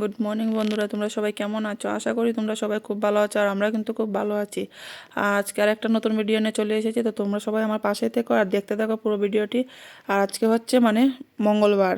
Good morning বন্ধুরা। তোমরা সবাই কেমন আছো? আশা করি তোমরা সবাই খুব ভালো আছো আর আমরা কিন্তু খুব ভালো আছি। আজকে আর একটা নতুন ভিডিও নিয়ে চলে এসেছি। তো তোমরা সবাই আমার পাশে থেকো আর দেখতে থাকো পুরো ভিডিওটি আর আজকে হচ্ছে মানে মঙ্গলবার।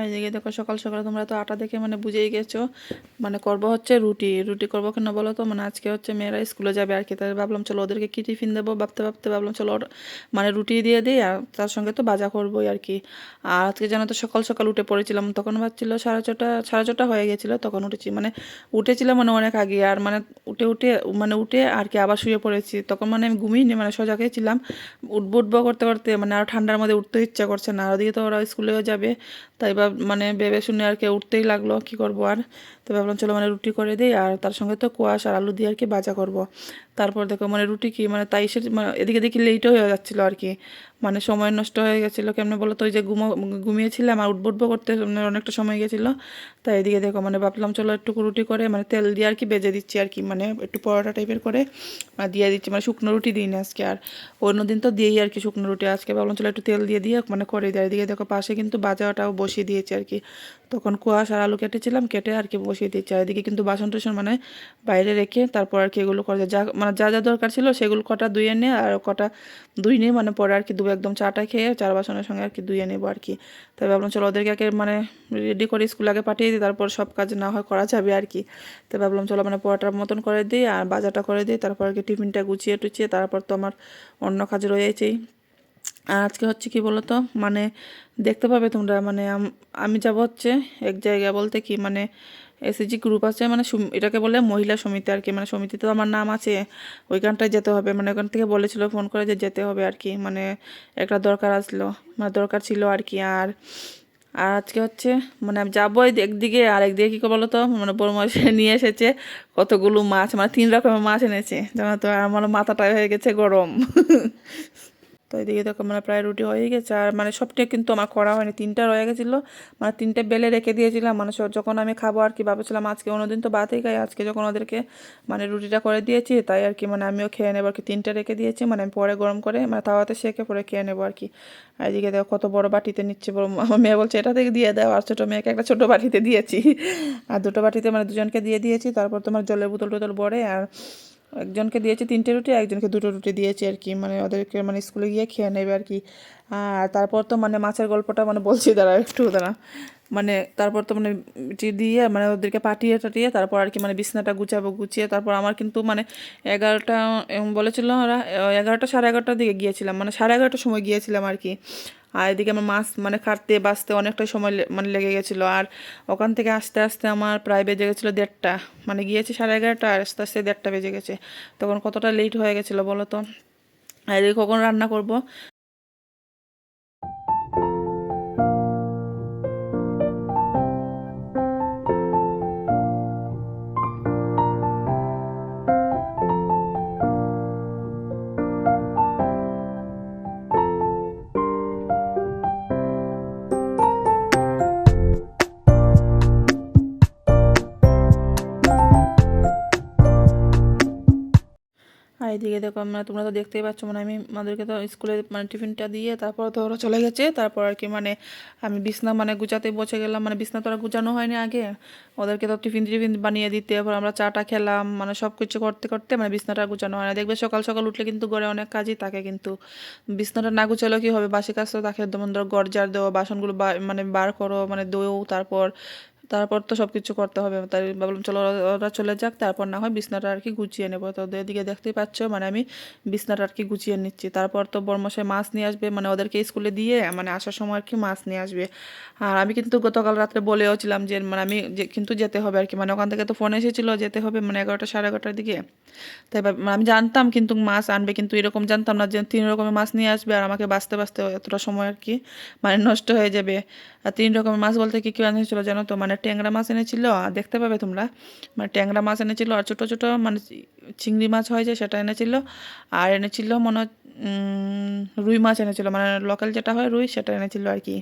আর এদিকে দেখো সকাল সকাল তোমরা তো আটা দেখে মানে বুঝেই গেছো। মানে করব হচ্ছে রুটি। রুটি করব কেন বলো তো? মানে আজকে হচ্ছে মেয়েরা স্কুলে যাবে আর কি। তাই ভাবলাম চলো ওদেরকে কী টিফিন দেবো? ভাবতে ভাবতে ভাবলাম চলো মানে রুটি দিয়ে দিই আর তার সঙ্গে তো ভাজা করবোই আর কি। আর আজকে যেন তো সকাল সকাল উঠে পড়েছিলাম। তখন ভাবছিল সাড়ে ছটা সাড়ে ছটা হয়ে গেছিল। তখন উঠেছি। মানে উঠেছিলাম মানে অনেক আগে। আর মানে উঠে উঠে মানে উঠে আর কি আবার শুয়ে পড়েছি। তখন মানে আমি ঘুমিয়ে মানে সজাগেই ছিলাম। উঠবো উঠবো করতে করতে মানে আর ঠান্ডার মধ্যে উঠতে ইচ্ছা করছে না। আর ওদিকে তো ওরা স্কুলেও যাবে। তাই বা মানে ভেবে শুনে আর কি উঠতেই লাগল কি করব আর? তো ভাবলাম, চলো মানে রুটি করে দিই আর তার সঙ্গে তো কোয়াশ আর আলু দিয়ে আর কি ভাজা করব। তারপর দেখো মানে রুটি কি মানে তাই সে মানে এদিকে দেখি লেটও হয়ে যাচ্ছিল আর কি। মানে সময় নষ্ট হয়ে গেছিল, কেমনে বলো তো ওই যে ঘুমো, ঘুমিয়েছিলাম আর উঠবো করতে মানে অনেকটা সময় গেছিল। তাই এদিকে দেখো মানে ভাবলাম, চলো একটু রুটি করে মানে তেল দিয়ে আর কি বেজে দিচ্ছি আর কি মানে একটু পরোটা টাইপের করে আর দিয়ে দিচ্ছি মানে শুকনো রুটি দিই না আজকে আর। অন্য দিন তো দিয়েই আর কি শুকনো রুটি, আজকে ভাবলাম চলো একটু তেল দিয়ে দিয়ে মানে করে দেয় এদিকে দেখো পাশে কিন্তু বাজাটাও বসিয়ে দিয়েছি আর কি। তখন কুয়াশ আর আলু কেটেছিলাম, কেটে আর কি বসিয়ে দিচ্ছি আর এদিকে কিন্তু বাসন টাসন মানে বাইরে রেখে তারপর আর কি এগুলো করে যা মানে যা যা দরকার ছিল সেগুলো কটা ধুয়ে নিয়ে আর কটা ধুই নিয়ে মানে পরে আর কি দু একদম চাটা খেয়ে চার বাসনের সঙ্গে আর কি ধুয়ে নেব আর কি। তাই ভাবলাম চলো ওদেরকে আগে মানে রেডি করে স্কুল আগে পাঠিয়ে দিই, তারপর সব কাজ না হয় করা যাবে আর কি। তাই ভাবলাম চলো মানে পরোটার মতন করে দিই আর বাজারটা করে দিই, তারপর আর কি টিফিনটা গুছিয়ে টুচিয়ে তারপর তো আমার অন্য কাজ রয়েছেই। আর আজকে হচ্ছে কি বলতো? মানে দেখতে পাবে তোমরা মানে আমি যাব হচ্ছে এক জায়গা বলতে কি মানে এসএসজি গ্রুপ আছে মানে এটাকে বলে মহিলা সমিতি আর কি মানে সমিতিতে আমার নাম আছে, ওইখানটায় যেতে হবে। মানে ওখান থেকে বলেছিল, ফোন করে যে যেতে হবে আর কি মানে একটা দরকার আসলো মানে দরকার ছিল আর কি। আর আর আজকে হচ্ছে মানে আমি যাব একদিকে, আর একদিকে কী বলো তো মানে বড় মাছ নিয়ে এসেছে, কতগুলো মাছ মানে তিন রকমের মাছ এনেছে, জানো তো? আমার মাথাটা হয়ে গেছে গরম। তো এদিকে দেখো মানে প্রায় রুটি হয়ে গেছে। আর মানে সবটা কিন্তু আমার করা হয়নি, তিনটা রয়ে গেছিল। মানে তিনটে বেলে রেখে দিয়েছিলাম। মানে যখন আমি খাব আর কি ভাবছিলাম আজকে অন্যদিন তো বাতেই খাই, আজকে যখন ওদেরকে মানে রুটিটা করে দিয়েছি, তাই আর কি মানে আমিও খেয়ে নেব আর কি। তিনটে রেখে দিয়েছি মানে আমি পরে গরম করে মানে তাওয়াতে সেকে পরে খেয়ে নেব আর কি। আর এদিকে দেখো কত বড় বাটিতে নিচ্ছে বড় আমার মেয়ে বলছে, এটা থেকে দিয়ে দাও, আর ছোটো মেয়েকে একটা ছোটো বাটিতে দিয়েছি। আর দুটো বাটিতে মানে দুজনকে দিয়ে দিয়েছি, তারপর তোমার জলের বোতল টোতল ভরে, আর একজনকে দিয়েছে তিনটে রুটি একজনকে দুটো রুটি দিয়েছে আর কি। মানে ওদেরকে মানে স্কুলে গিয়ে খেয়ে নেবে আর কি। আর তারপর তো মানে মাছের গল্পটা মানে বলছি দাঁড়া একটু দাঁড়া মানে তারপর তো মানে দিয়ে মানে ওদেরকে পাঠিয়ে টাটিয়ে তারপর আর কি মানে বিছনাটা গুছাবো, গুছিয়ে তারপর আমার কিন্তু মানে এগারোটা বলেছিল ওরা এগারোটা সাড়ে এগারোটার দিকে গিয়েছিলাম মানে সাড়ে এগারোটার সময় গিয়েছিলাম আর কি। আর এদিকে আমার মাছ মানে কাটতে বাঁচতে অনেকটা সময় মানে লেগে গেছিল। আর ওখান থেকে আস্তে আস্তে আমার প্রায় বেজে গেছিল দেড়টা মানে গিয়েছি সাড়ে এগারোটা আর আস্তে আস্তে দেড়টা বেজে গেছে। তখন কতটা লেট হয়ে গেছিল বলো তো? আর এদিকে কখন রান্না করব? এদিকে দেখো মানে তোমরা তো দেখতেই পাচ্ছ মানে আমি আমাদেরকে তো স্কুলে মানে টিফিনটা দিয়ে তারপর তো ওরা চলে গেছে। তারপর আর কি মানে আমি বিছনা মানে গুছাতে বসে গেলাম। মানে বিছনা তো আর গুছানো হয়নি আগে। ওদেরকে তো টিফিন টিফিন বানিয়ে দিতে। এরপর আমরা চাটা খেলাম। মানে সব কিছু করতে করতে মানে বিছনাটা গুছানো হয় না। দেখবে সকাল সকাল উঠলে কিন্তু ঘরে অনেক কাজই থাকে কিন্তু। বিছনাটা না গুছালেও কি হবে? বাসি কাজ তো তাকে যেমন ধরো গড় জার দেওয়া, বাসনগুলো মানে বার করো মানে দোও তারপর তারপর তো সব কিছু করতে হবে। তাই ভাবলাম, চলো ওরা- চলে যাক, তারপর না হয় বিছনাটা আর কি গুছিয়ে নেব। তো ওদের দিকে দেখতেই পাচ্ছ মানে আমি বিছনাটা আর কি গুছিয়ে নিচ্ছি। তারপর তো বর্মশাই মাছ নিয়ে আসবে মানে ওদেরকে স্কুলে দিয়ে মানে আসার সময় আর কি মাছ নিয়ে আসবে। আর আমি কিন্তু গতকাল রাত্রে বলেও ছিলাম যে মানে আমি যে, কিন্তু যেতে হবে আর কি। মানে ওখান থেকে তো ফোন এসেছিল, যেতে হবে মানে এগারোটা, সাড়ে এগারোটার দিকে। তাই মানে আমি জানতাম কিন্তু মাছ আনবে, কিন্তু এরকম জানতাম না যে, তিন রকমের মাছ নিয়ে আসবে আর আমাকে বাঁচতে বাঁচতে এতটা সময় আর কি মানে নষ্ট হয়ে যাবে। আর তিন রকমের মাছ বলতে কী, কি এনেছিল জানো তো? মানে ট্যাংরা মাছ এনেছিল দেখতে পাবে তোমরা। মানে ট্যাংরা মাছ এনেছিল আর ছোটো ছোটো মানে চিংড়ি মাছ হয় যে, সেটা এনেছিল। আর এনেছিল মনে রুই মাছ এনেছিল। মানে লোকাল যেটা হয় রুই, সেটা এনেছিল আর কি।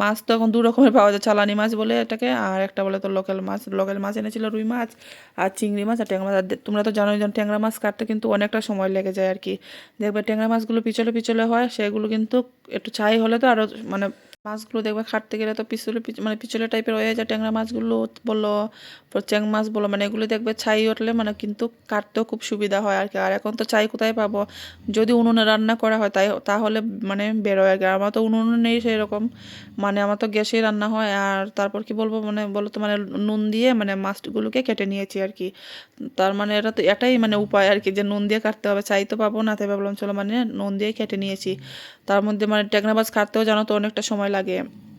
মাছ তো এখন দু রকমের পাওয়া যায়, চালানি মাছ বলে এটাকে, আর একটা বলে তো লোকাল মাছ। লোকাল মাছ এনেছিল রুই মাছ, আর চিংড়ি মাছ, আর ট্যাংরা মাছ। তোমরা তো জানোই যে, ট্যাংরা মাছ কাটতে কিন্তু অনেকটা সময় লেগে যায় আর কি। দেখবে ট্যাংরা মাছগুলো পিছলে পিছলে হয়, সেগুলো কিন্তু একটু ছাই হলে তো আরও মানে মাছগুলো দেখবে কাটতে গেলে তো পিছলে পিছ- মানে পিছলে টাইপের হয়ে যায়, ট্যাংরা মাছগুলো বলো চ্যাং মাছ বলো মানে এগুলো দেখবে ছাই উঠলে মানে কিন্তু কাটতেও খুব সুবিধা হয় আর কি আর এখন তো ছাই কোথায় পাবো? যদি উনুনে রান্না করা হয় তাই তাহলে মানে বেরোয় আর কি আমার তো উনুন নেই সেই রকম মানে আমার তো গ্যাসেই রান্না হয়। আর তারপর কি বলব মানে বলো তো মানে নুন দিয়ে মানে মাছগুলোকে কেটে নিয়েছি আর কি তার মানে এটা তো এটাই মানে উপায় আর কি যে নুন দিয়ে কাটতে হবে। চাই তো পাবো না তাই ভাবলাম চলো মানে নুন দিয়ে কেটে নিয়েছি। তার মধ্যে মানে ট্যাংরা মাছ কাটতেও জানো তো অনেকটা সময় লাগে।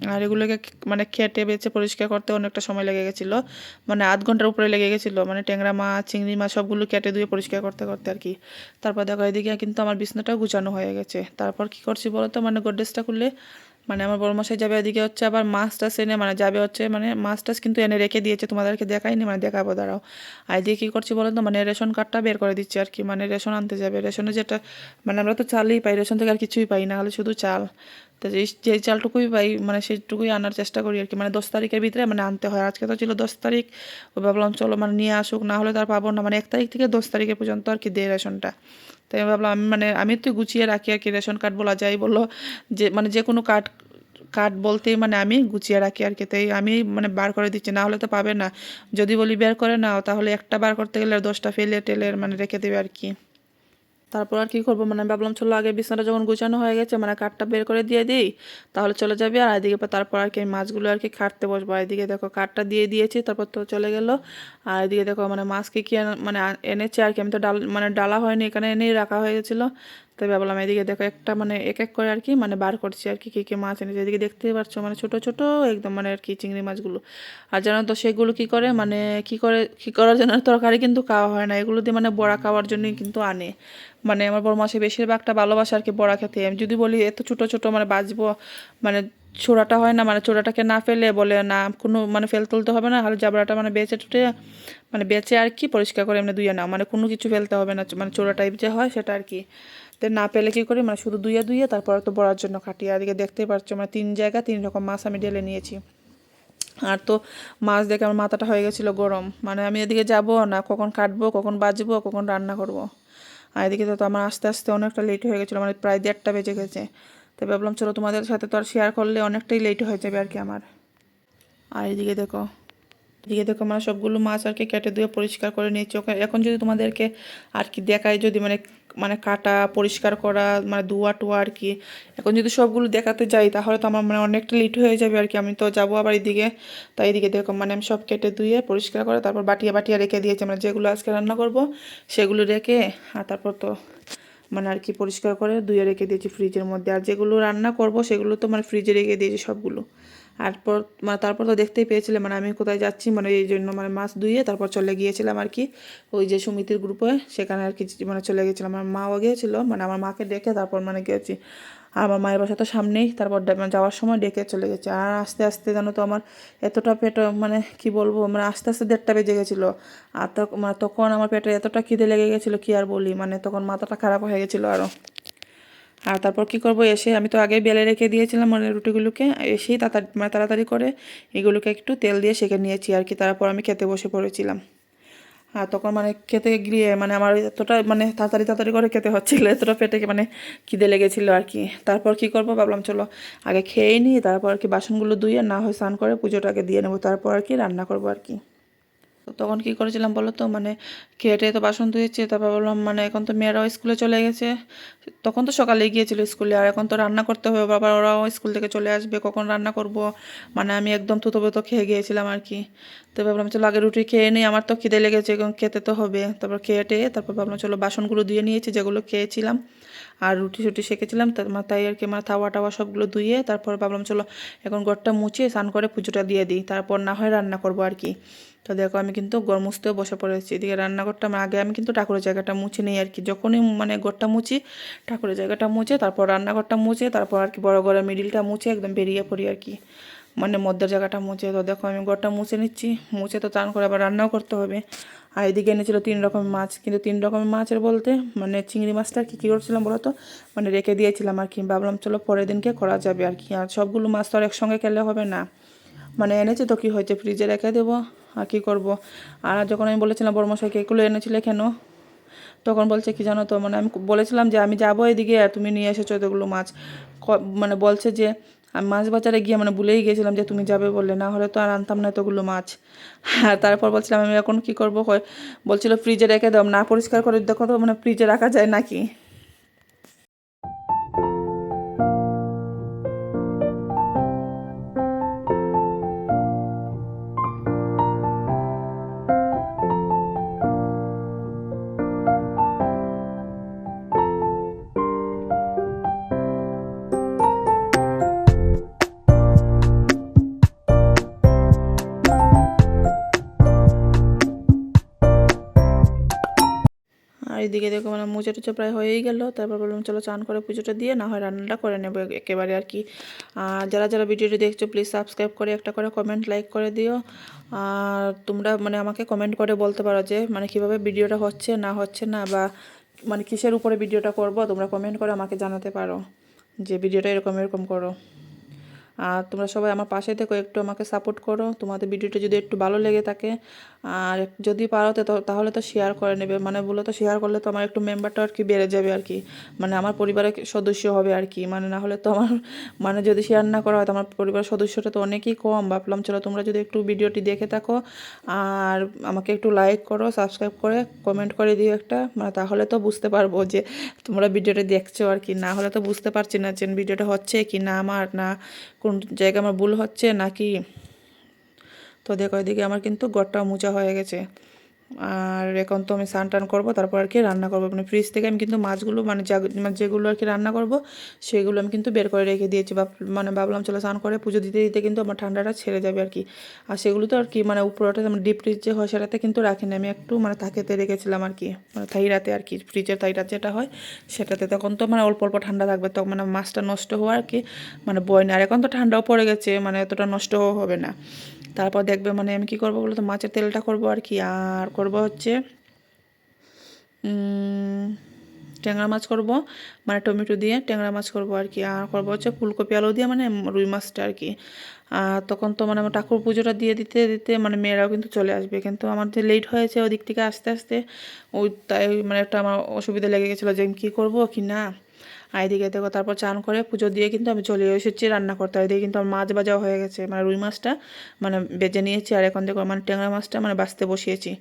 আর এগুলোকে মানে খেটে, বেছে, পরিষ্কার করতে অনেকটা সময় লেগে গেছিল। মানে আধ ঘণ্টার উপরে লেগে গেছিল। মানে ট্যাংরা মাছ চিংড়ি মাছ সবগুলো কেটে ধুয়ে পরিষ্কার করতে করতে আর কি। তারপর দেখো এদিকে কিন্তু আমার বিছনাটাও গুছানো হয়ে গেছে। তারপর কি করছি বলো তো? মানে গোড্রেজটা খুললে মানে আমার বড় মশাই যাবে এদিকে হচ্ছে আবার মাছ এনে মানে যাবে হচ্ছে মানে মাছ টাছ কিন্তু এনে রেখে দিয়েছে, তোমাদেরকে দেখাইনি মানে দেখাবো, দাঁড়াও। আর এদিকে কী করছি বলো তো মানে রেশন কার্ডটা বের করে দিচ্ছি আর কি মানে রেশন আনতে যাবে। রেশনে যেটা মানে আমরা তো চালই পাই, রেশন থেকে আর কিছুই পাই না হলে শুধু চাল। তো যে যে চালটুকুই পাই মানে সেইটুকুই আনার চেষ্টা করি আর কি মানে দশ তারিখের ভিতরে মানে আনতে হয়। আজকে তো ছিল দশ তারিখ ভাবলাম চলো মানে নিয়ে আসুক, না হলে তার পাবো না মানে এক তারিখ থেকে দশ তারিখে পর্যন্ত আর কি দেয় রেশনটা। তাই আমি ভাবলাম আমি মানে আমি তো গুছিয়ে রাখি আর কি, রেশন কার্ড বলা যায়, বলল যে মানে যে কোনো কার্ড কার্ড বলতেই মানে আমি গুছিয়ে রাখি আর কি, তাই আমি মানে বার করে দিচ্ছি, না হলে তো পাবে না। যদি বলি বের করে নাও, তাহলে একটা বার করতে গেলে দশটা ফেলে টেলের মানে রেখে দেবে আর কি। তারপর আর কি করব? মানে ভাবলাম, চলো আগে বিছানাটা যখন গুছানো হয়ে গেছে মানে কাঠটা বের করে দিয়ে দিই, তাহলে চলে যাবে। আর এদিকে পর- তারপর আর কি মাছগুলো আর কি কাটতে বসবো। এদিকে দেখো কাঠটা দিয়ে দিয়েছি, তারপর তো চলে গেলো। আর এদিকে দেখো মানে মাছ কি মানে এনেছে আর কি। আমি তো ডাল মানে ডালা হয়নি, এখানে এনেই রাখা হয়ে গেছিল। তাই ভাবলাম এদিকে দেখো একটা মানে এক এক করে আর কি মানে বার করছি আর কি কী কী মাছ এনেছে। এদিকে দেখতেই পাচ্ছ মানে ছোট ছোট একদম মানে আর কি চিংড়ি মাছগুলো। আর জানো তো সেগুলো কি করে মানে কি করে, কী করার জন্য তরকারি কিন্তু খাওয়া হয় না। এগুলো দিয়ে মানে বড়া খাওয়ার জন্যই কিন্তু আনে। মানে আমার বড় মাসে বেশিরভাগটা ভালোবাসে আর কি বড়া খেতে। আমি যদি বলি এত ছোট ছোট মানে বাজবো মানে ছোড়াটা হয় না মানে চোড়াটাকে না ফেলে বলে না কোনো মানে ফেল তুলতে হবে না হলে জাবড়াটা মানে বেঁচে টুটে মানে বেঁচে আর কি পরিষ্কার করে এমনি ধুয়ে না মানে কোনো কিছু ফেলতে হবে না মানে চোড়া টাইপ যে হয় সেটা আর কি তো না পেলে কী করি? মানে শুধু ধুয়ে ধুয়ে তারপর তো বড়ার জন্য কাটি আর এদিকে দেখতেই পাচ্ছ মানে তিন জায়গা, তিন রকম মাছ আমি ঢেলে নিয়েছি। আর তো মাছ দেখে আমার মাথাটা হয়ে গেছিল গরম। মানে আমি এদিকে যাব না, কখন কাটবো, কখন বাজবো, কখন রান্না করব। আর এদিকে তো আমার আস্তে আস্তে অনেকটা লেট হয়ে গেছিল মানে প্রায় দেড়টা বেজে গেছে। তো ভাবলাম চলো তোমাদের সাথে তো আর শেয়ার করলে অনেকটাই লেট হয়ে যাবে আর কি আমার। আর এদিকে দেখো এদিকে দেখো মানে সবগুলো মাছ আর কি কেটে ধুয়ে পরিষ্কার করে নিয়েছি। এখন যদি তোমাদেরকে আর কি দেখায় যদি মানে মানে কাটা, পরিষ্কার করা মানে ধোয়া টোয়া আর কি। এখন যদি সবগুলো দেখাতে যাই, তাহলে তো আমার মানে অনেকটা লেট হয়ে যাবে আর কি। আমি তো যাব আবার এদিকে। তাই এদিকে দেখো মানে আমি সব কেটে ধুয়ে, পরিষ্কার করে, তারপর বাটিয়া বাটিয়া রেখে দিয়েছি। মানে যেগুলো আজকে রান্না করব, সেগুলো রেখে, আর তারপর তো মানে আর কি পরিষ্কার করে ধুয়ে রেখে দিয়েছি ফ্রিজের মধ্যে। আর যেগুলো রান্না করব, সেগুলো তো মানে ফ্রিজে রেখে দিয়েছি সবগুলো। আর পর মানে তারপর তো দেখতেই পেয়েছিলাম মানে আমি কোথায় যাচ্ছি মানে এই জন্য মানে মাছ ধুয়ে তারপর চলে গিয়েছিলাম আর কি। ওই যে সমিতির গ্রুপে সেখানে আর কি মানে চলে গেছিলাম। আমার মাও গিয়েছিল মানে আমার মাকে ডেকে তারপর মানে গেছি আর আমার মায়ের বাসা তো সামনেই, তারপর মানে যাওয়ার সময় ডেকে চলে গেছে। আর আস্তে আস্তে জানো তো আমার এতটা পেট মানে কি বলব মানে আস্তে আস্তে দেড়টা বেজে গেছিল। আর তো মানে তখন আমার পেটে এতটা খিদে লেগে গেছিল, কি আর বলি মানে তখন মাথাটা খারাপ হয়ে গেছিল আরও আর তারপর কি করব, এসে আমি তো আগে বেলে রেখে দিয়েছিলাম মানে রুটিগুলোকে, এসেই তাড়াতাড়ি মানে তাড়াতাড়ি করে এগুলোকে একটু তেল দিয়ে সেঁকে নিয়েছি আর কি, তারপর আমি খেতে বসে পড়েছিলাম। আর তখন মানে খেতে গিয়ে মানে আমার এতটা মানে তাড়াতাড়ি তাড়াতাড়ি করে খেতে হচ্ছিল, এতটা পেটে মানে খিদে লেগেছিলো আর কি। তারপর কি করব, ভাবলাম চলো আগে খেয়েই নিই, তারপর আর কি বাসনগুলো ধুয়ে না হয় স্নান করে পুজোটাকে দিয়ে নেব, তারপর আর কি রান্না করব আর কি। তো তখন কি করেছিলাম বলো তো? মানে খেটে তো বাসন ধুয়েছি, তারপর বললাম মানে এখন তো মেয়েরাও স্কুলে চলে গেছে। তখন তো সকালে গিয়েছিল স্কুলে, আর এখন তো রান্না করতে হবে, বাবা ওরাও স্কুল থেকে চলে আসবে, কখন রান্না করব? মানে আমি একদম থুতো তুতো খেয়ে গিয়েছিলাম আর কি। তো ভাবলাম, চলো আগে রুটি খেয়ে নিই, আমার তো খিদে লেগেছে এবং খেতে তো হবে। তারপর খেয়ে টেয়ে, তারপর ভাবলাম, চলো বাসনগুলো ধুয়ে নিয়েছি, যেগুলো খেয়েছিলাম। আর রুটি সুটি সেঁকেছিলাম তাই আর কি আমার তাওয়া টাওয়া সবগুলো ধুয়ে তারপর ভাবলাম চলো এখন ঘরটা মুছিয়ে স্নান করে পুজোটা দিয়ে দিই, তারপর না হয় রান্না করব আর কি। তো দেখো আমি কিন্তু গড় মুছতেও বসে পড়েছি, এদিকে রান্নাঘরটা আগে আমি কিন্তু ঠাকুরের জায়গাটা মুছে নিই আর কি, যখনই মানে ঘরটা মুছি ঠাকুরের জায়গাটা মুছে, তারপর রান্নাঘরটা মুছে, তারপর আর কি বড় ঘরের মিডিলটা মুছে একদম বেরিয়ে পড়ি আর কি মানে মধ্যের জায়গাটা মুছে। তো দেখো আমি ঘরটা মুছে নিচ্ছি, মুছে তো চান করে আবার রান্নাও করতে হবে। আর এদিকে এনেছিল তিন রকমের মাছ, কিন্তু তিন রকমের মাছের বলতে মানে চিংড়ি মাছটা কি, কী করছিলাম বলো তো? মানে রেখে দিয়েছিলাম আর কি। ভাবলাম চলো পরের দিনকে করা যাবে আর কি। আর সবগুলো মাছ তো আর একসঙ্গে খেলে হবে না। মানে এনেছে তো কী হয়েছে? ফ্রিজে রেখে দেবো। আর কী করব? আর যখন আমি বলেছিলাম বড়মশাইকে, এগুলো এনেছিলে কেন? তখন বলছে, কি জানো তো? মানে আমি বলেছিলাম যে, আমি যাব এদিকে তুমি নিয়ে এসেছ এতগুলো মাছ। মানে বলছে যে আমি মাছ বাজারে গিয়ে মানে ভুলেই গিয়েছিলাম যে তুমি যাবে বললে, না হলে তো আর আনতাম না এতগুলো মাছ। আর তারপর বলছিলাম, আমি এখন কী করব? বলছিল, ফ্রিজে রেখে দাও, না পরিষ্কার করে, দেখো তো মানে ফ্রিজে রাখা যায় নাকি? এদিকে দেখো মানে মুচে টুচে প্রায় হয়েই গেল। তারপর বললাম, চলো চান করে পুজোটা দিয়ে, না হয় রান্নাটা করে নেব একেবারে আর কি। যারা যারা ভিডিওটি দেখছ প্লিজ সাবস্ক্রাইব করে, একটা করে কমেন্ট লাইক করে দিও। আর তোমরা মানে আমাকে কমেন্ট করে বলতে পারো যে মানে কীভাবে ভিডিওটা হচ্ছে, না হচ্ছে না, বা মানে কিসের উপরে ভিডিওটা করব, তোমরা কমেন্ট করে আমাকে জানাতে পারো যে ভিডিওটা এরকম এরকম করো। আর তোমরা সবাই আমার পাশে থেকো, একটু আমাকে সাপোর্ট করো। তোমাদের ভিডিওটা যদি একটু ভালো লেগে থাকে, আর যদি পারো তো তাহলে তো শেয়ার করে নেবে। মানে বলো তো শেয়ার করলে তো আমার একটু মেম্বারটা আর কি বেড়ে যাবে আর কি। মানে আমার পরিবারের সদস্য হবে আর কি। মানে না হলে তো আমার মানে যদি শেয়ার না করা হয়, তো আমার পরিবারের সদস্যটা তো অনেকই কম। ভাবলাম চলো তোমরা যদি একটু ভিডিওটি দেখে থাকো, আর আমাকে একটু লাইক করো সাবস্ক্রাইব করে কমেন্ট করে দিও একটা। মানে তাহলে তো বুঝতে পারব যে তোমরা ভিডিওটা দেখছ আর কি। না হলে তো বুঝতে পারছি না যে ভিডিওটা হচ্ছে কি না, আমার না। কোন জায়গায় আমার ভুল হচ্ছে নাকি? তো দেখো এদিকে আমার কিন্তু গড়টা মোচা হয়ে গেছে। আর এখন তো আমি স্নান টান করব, তারপর আর কি রান্না করব। মানে ফ্রিজ থেকে আমি কিন্তু মাছগুলো মানে মানে যেগুলো আর কি রান্না করব, সেগুলো আমি কিন্তু বের করে রেখে দিয়েছি। বা মানে ভাবলাম চলো স্নান করে পুজো দিতে দিতে কিন্তু আমার ঠান্ডাটা ছেড়ে যাবে আর কি। আর সেগুলো তো আর কি মানে উপরটা মানে ডিপ ফ্রিজ যে হয় সেটাতে কিন্তু রাখিনি আমি একটু মানে থাকেতে রেখেছিলাম আর কি মানে থাইরাতে আর কি ফ্রিজের থাইরাত যেটা হয়, সেটাতে তখন তো মানে অল্প অল্প ঠান্ডা থাকবে। তখন মানে মাছটা নষ্ট হওয়া আর কি মানে বয় না আর এখন তো ঠান্ডাও পড়ে গেছে মানে এতটা নষ্ট হবে না। তারপর দেখবে মানে আমি কি করব বলো তো মাছের তেলটা করব আর কি। আর করব হচ্ছে ট্যাংরা মাছ করব মানে টমেটো দিয়ে ট্যাংরা মাছ করব আর কি। আর করব হচ্ছে ফুলকপি আলু দিয়ে মানে রুই মাছটা আর কি। আর তখন তো মানে আমার ঠাকুর পুজোটা দিয়ে দিতে দিতে মানে মেয়েরাও কিন্তু চলে আসবে। কিন্তু আমার যে লেট হয়েছে ওদিক থেকে আস্তে আস্তে ওই তাই মানে একটা আমার অসুবিধা লেগে গেছিল যে আমি কী করব কি না। আর এদিকে দেখো, তারপর চান করে পুজো দিয়ে কিন্তু আমি চলে এসেছি রান্না করতে। এদিকে কিন্তু আমার মাছ ভাজাও হয়ে গেছে মানে রুই মাছটা মানে বেজে নিয়েছি। আর এখন দেখো মানে ট্যাংরা মাছটা মানে বাঁচতে বসিয়েছি।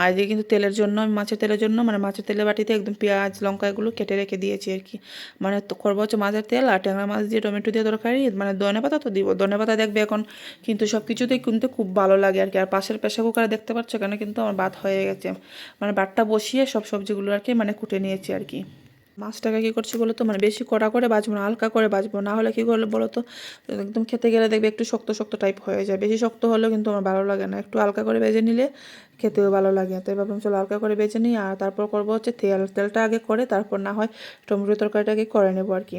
আর এদিকে কিন্তু তেলের জন্য আমি মাছের তেলের জন্য মানে মাছের তেলের বাটিতে একদম পেঁয়াজ, লঙ্কা এগুলো কেটে রেখে দিয়েছি আর কি। মানে করব হচ্ছে মাছের তেল আর ট্যাংরা মাছ দিয়ে টমেটো দিয়ে তরকারি মানে ধনে পাতা তো দিব। ধনে পাতা দেখবে এখন কিন্তু সব কিছুতেই কিন্তু খুব ভালো লাগে আর কি। আর পাশের প্রেশার কুকারে দেখতে পাচ্ছ কেন, কিন্তু আমার ভাত হয়ে গেছে। মানে ভাতটা বসিয়ে সব সবজিগুলো আর কি মানে কুটে নিয়েছি আর কি। মাছটাকে কী করছি বলো তো? মানে বেশি কড়া করে বাজবো না, হালকা করে বাজবো। না হলে কী করলে বলো তো? একদম খেতে গেলে দেখবে একটু শক্ত শক্ত টাইপ হয়ে যায়। বেশি শক্ত হলেও কিন্তু আমার ভালো লাগে না। একটু হালকা করে বেজে নিলে খেতেও ভালো লাগে। তাই ভাবলাম চলো হালকা করে বেজে নিই আর তারপর করব হচ্ছে তেল। তেলটা আগে করে তারপর না হয় টমেটো তরকারিটাকে করে নেব আর কি।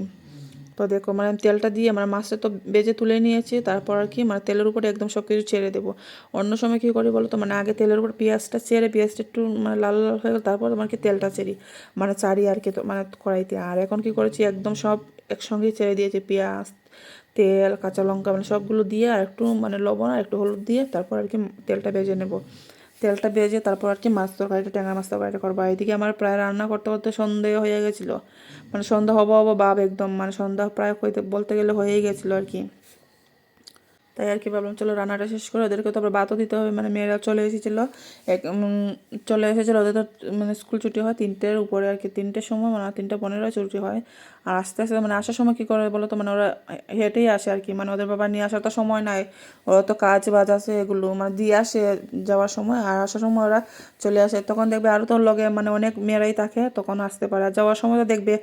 তো দেখো মানে তেলটা দিয়ে মানে মাছটা তো বেজে তুলে নিয়েছি, তারপর আর কি মানে তেলের উপরে একদম সব কিছু ছেড়ে দেবো। অন্য সময় কী করি বলো তো মানে আগে তেলের উপর পেঁয়াজটা ছেড়ে, পেঁয়াজটা একটু মানে লাল লাল হয়ে গেল তারপর তোমার কি তেলটা ছেড়ি মানে চারি আর কি তো মানে কড়াইতে। আর এখন কি করেছি, একদম সব একসঙ্গেই ছেড়ে দিয়েছি, পেঁয়াজ, তেল, কাঁচা লঙ্কা মানে সবগুলো দিয়ে আর একটু মানে লবণ আর একটু হলুদ দিয়ে তারপর আর কি তেলটা ভেজে নেব। তেলটা ভেজে তারপর আর কি মাছ তরকারিটা, ট্যাংরা মাছ তরকারিটা করব। এদিকে আমার প্রায় রান্না করতে করতে সন্দেহ হয়ে গেছিল। মানে সন্ধ্যা হব হব বাপ একদম। মানে সন্ধ্যা প্রায় বলতে গেলে হয়েই গেছিল আর কি। তাই আর কি ভাবলাম, চলো রান্নাটা শেষ করে ওদেরকে তো আবার ভাতও দিতে হবে। মানে মেয়েরা চলে এসেছিল, এক চলে এসেছিল, ওদের তো মানে স্কুল ছুটি হয় তিনটের উপরে আর কি তিনটের সময় মানে তিনটে পনেরো ছুটি হয়। আর আস্তে আস্তে মানে আসার সময় কী করে বলো তো মানে ওরা হেঁটেই আসে আর কি মানে ওদের বাবা নিয়ে আসার তো সময় নাই। ওরা তো কাজ বাজ আছে এগুলো মানে দিয়ে আসে যাওয়ার সময়, আর আসার সময় ওরা চলে আসে। তখন দেখবে আরও তোর লগে মানে অনেক মেয়েরাই থাকে, তখন আসতে পারে। আর যাওয়ার সময় তো দেখবে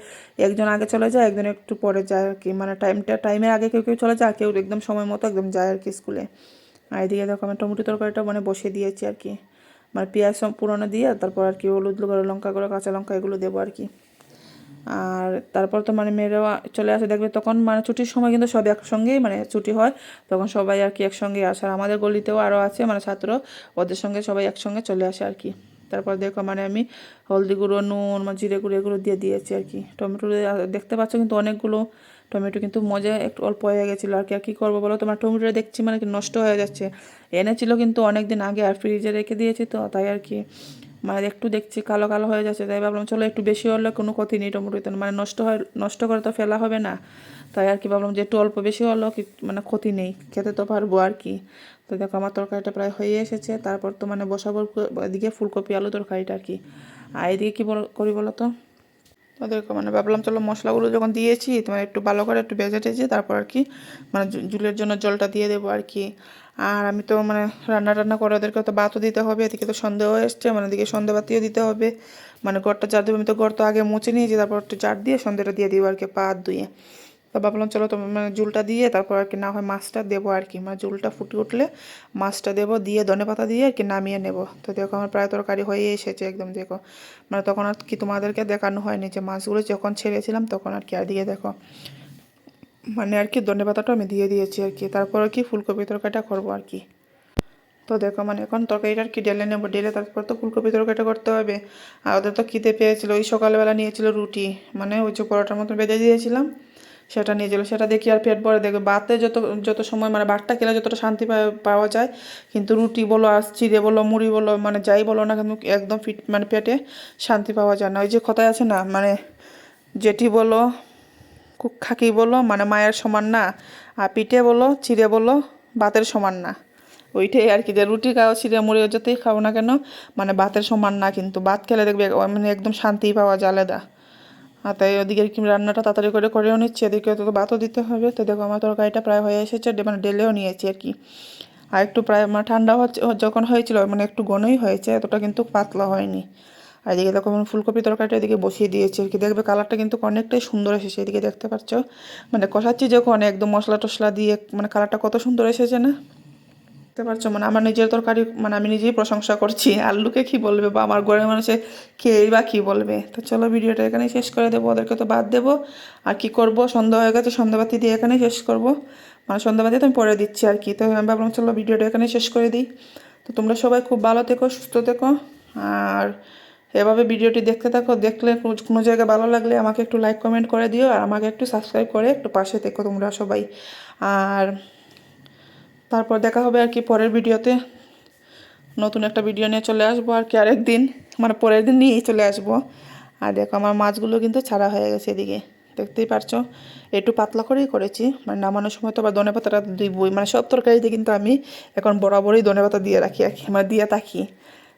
একজন আগে চলে যায়, একজন একটু পরে যায় আর কি। মানে টাইমটা টাইমের আগে কেউ কেউ চলে যায়, কেউ একদম সময় মতো একদম যায় আর কি স্কুলে। আর এদিকে দেখো আমি টমেটো তরকারিটা মানে বসিয়ে দিয়েছি আর কি। মানে পেঁয়াজ পুরোনো দিয়ে তারপর আর কি হলুদ করে লঙ্কা করে কাঁচা লঙ্কা এগুলো দেবো আর কি। আর তারপর তো মানে মেয়েরাও চলে আসে, দেখবে তখন মানে ছুটির সময় কিন্তু সব একসঙ্গেই মানে ছুটি হয়, তখন সবাই আর কি একসঙ্গে আসে। আর আমাদের গলিতেও আরও আছে মানে ছাত্র, ওদের সঙ্গে সবাই একসঙ্গে চলে আসে আর কি। তারপর দেখো মানে আমি হলদি গুঁড়ো, নুন মানে জিরে গুঁড়ো এগুলো দিয়ে দিয়েছি আর কি। টমেটো দেখতে পাচ্ছ কিন্তু অনেকগুলো টমেটো কিন্তু মজা একটু অল্প হয়ে গেছিল। আর কি, আর কী করব বলো? তোমার টমেটোটা দেখছি মানে নষ্ট হয়ে যাচ্ছে। এনেছিল কিন্তু অনেক দিন আগে আর ফ্রিজে রেখে দিয়েছি তো, তাই আর কি। মানে একটু দেখছি কালো কালো হয়ে যাচ্ছে, তাই ভাবলাম চলো একটু বেশি হলে কোনো ক্ষতি নেই টমেটোতে মানে নষ্ট হয় নষ্ট করে তো ফেলা হবে না। তাই আর কি ভাবলাম যে একটু অল্প বেশি হলো কি মানে ক্ষতি নেই, খেতে তো পারব আর কি। তো দেখো আমার তরকারিটা প্রায় হয়ে এসেছে, তারপর তো মানে বসাবো এদিকে ফুলকপি আলু তরকারিটা আর কি। আর এদিকে কী বল করি বলো তো? ওদেরকে মানে ভাবলাম, চলো মশলাগুলো যখন দিয়েছি, তোমার একটু ভালো করে একটু ভেজে টেজে তারপর আর কি মানে জুলের জন্য জলটা দিয়ে দেবো আর কি। আর আমি তো মানে রান্না টান্না করে ওদেরকে তো বাতও দিতে হবে, এদিকে তো সন্দেহ এসছে মানে ওদিকে সন্ধে বাতিও দিতে হবে। মানে ঘরটা চার দেবো, আমি তো ঘর তো আগে মুছে নিয়েছি, তারপর একটু চার দিয়ে সন্ধেটা দিয়ে দিব আর কি পা ধুয়ে। তো ভাবলাম, চলো তো মানে জুলটা দিয়ে তারপর আর কি, না হয় মাছটা দেবো আর কি। মানে জুলটা ফুটে উঠলে মাছটা দেবো, দিয়ে ধনে পাতা দিয়ে আর কি নামিয়ে নেব। তো দেখো, আমার প্রায় তরকারি হয়ে এসেছে একদম, দেখো। মানে তখন আর কি তোমাদেরকে দেখানো হয়নি যে মাছগুলো যখন ছেড়েছিলাম তখন আর কি, আর দিয়ে দেখো মানে আর কি ধনে পাতাটা আমি দিয়ে দিয়েছি আর কি। তারপর কি ফুলকপি তরকারিটা করব আর কি। তো দেখো মানে এখন তরকারিটা আর কি ডেলে নেব ডেলে তারপর তো ফুলকপি তরকারিটা করতে হবে। আর ওদের তো খিদে পেয়েছিলো, ওই সকালবেলা নিয়েছিল রুটি। মানে ওই যে পরোটার মতো বেঁধে দিয়েছিলাম। সেটা নিয়ে নিয়েছিল সেটা দেখি আর পেট ভরে দেখবে। বাতে যত যত সময় মানে বাটটা খেলে যতটা শান্তি পাওয়া যায়, কিন্তু রুটি বলো আর চিড়ে বলো, মুড়ি বলো মানে যাই বলো না কিন্তু একদম ফিট মানে পেটে শান্তি পাওয়া যায় না। ওই যে কথায় আছে না মানে যেটি বলো খাকি বলো মানে মায়ের সমান না, আর পিঠে বলো, চিড়ে বলো, বাতের সমান না। ওইটাই আর কি, যে রুটি খাও, চিড়ে মুড়ি যতই খাও না কেন মানে ভাতের সমান না কিন্তু। ভাত খেলে দেখবে মানে একদম শান্তি পাওয়া যায় আলাদা। আর তাই ওদিকে কি রান্নাটা তাড়াতাড়ি করে করেও নিচ্ছি এদিকে তো ভাতও দিতে হবে, তো দেখো আমার তরকারিটা প্রায় হয়ে এসেছে মানে ডেলেও নিয়েছি আর কি। আর একটু প্রায় মানে ঠান্ডা হচ্ছে যখন হয়েছিল মানে একটু ঘনই হয়েছে, এতটা কিন্তু পাতলা হয়নি। আর এদিকে দেখো আমি ফুলকপি তরকারিটা এদিকে বসিয়ে দিয়েছি আর কি। দেখবে কালারটা কিন্তু অনেকটাই সুন্দর এসেছে, এদিকে দেখতে পাচ্ছ? মানে কষাচ্ছি যখন, একদম মশলা টশলা দিয়ে মানে কালারটা কত সুন্দর এসেছে না? বুঝতে পারছ? মানে আমার নিজের তরকারি মানে আমি নিজেই প্রশংসা করছি। আর লোকে কী বলবে? বা আমার ঘরের মানুষে খেয়েই বা কী বলবে? তো চলো ভিডিওটা এখানেই শেষ করে দেবো, ওদেরকে তো বাদ দেবো। আর কি করব? সন্ধ্যা হয়ে গেছে, সন্ধ্যাবাতি দিয়ে এখানেই শেষ করব। মানে সন্ধ্যাবাতি তো আমি পরে দিচ্ছি আর কি। তো আমি ভাবলাম, চলো ভিডিওটা এখানে শেষ করে দিই। তো তোমরা সবাই খুব ভালো থেকো, সুস্থ থেকো। আর এভাবে ভিডিওটি দেখতে থাকো, দেখলে কোনো জায়গায় ভালো লাগলে আমাকে একটু লাইক কমেন্ট করে দিও। আর আমাকে একটু সাবস্ক্রাইব করে একটু পাশে থেকো তোমরা সবাই। আর তারপর দেখা হবে আর কি পরের ভিডিওতে। নতুন একটা ভিডিও নিয়ে চলে আসব আর কি আরেক দিন মানে পরের দিন নিয়েই চলে আসব। আর দেখো আমার মাছগুলো কিন্তু ছাড়া হয়ে গেছে এদিকে। দেখতেই পারছ? একটু পাতলা করেই করেছি। মানে নামানোর সময় তো আবার ধনে পাতাটা দিবই মানে সব তরকারিতে কিন্তু আমি এখন বরাবরই ধনে পাতা দিয়ে রাখি আর কি। মানে দিয়ে থাকি।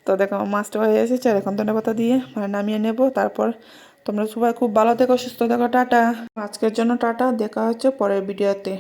তো দেখো আমার মাছটা হয়ে এসেছে আর এখন ধনে পাতা দিয়ে মানে নামিয়ে নেব। তারপর তোমরা সবাই খুব ভালো থেকো, সুস্থ থেকো, টাটা। আজকের জন্য টাটা। দেখা হচ্ছে পরের ভিডিওতে।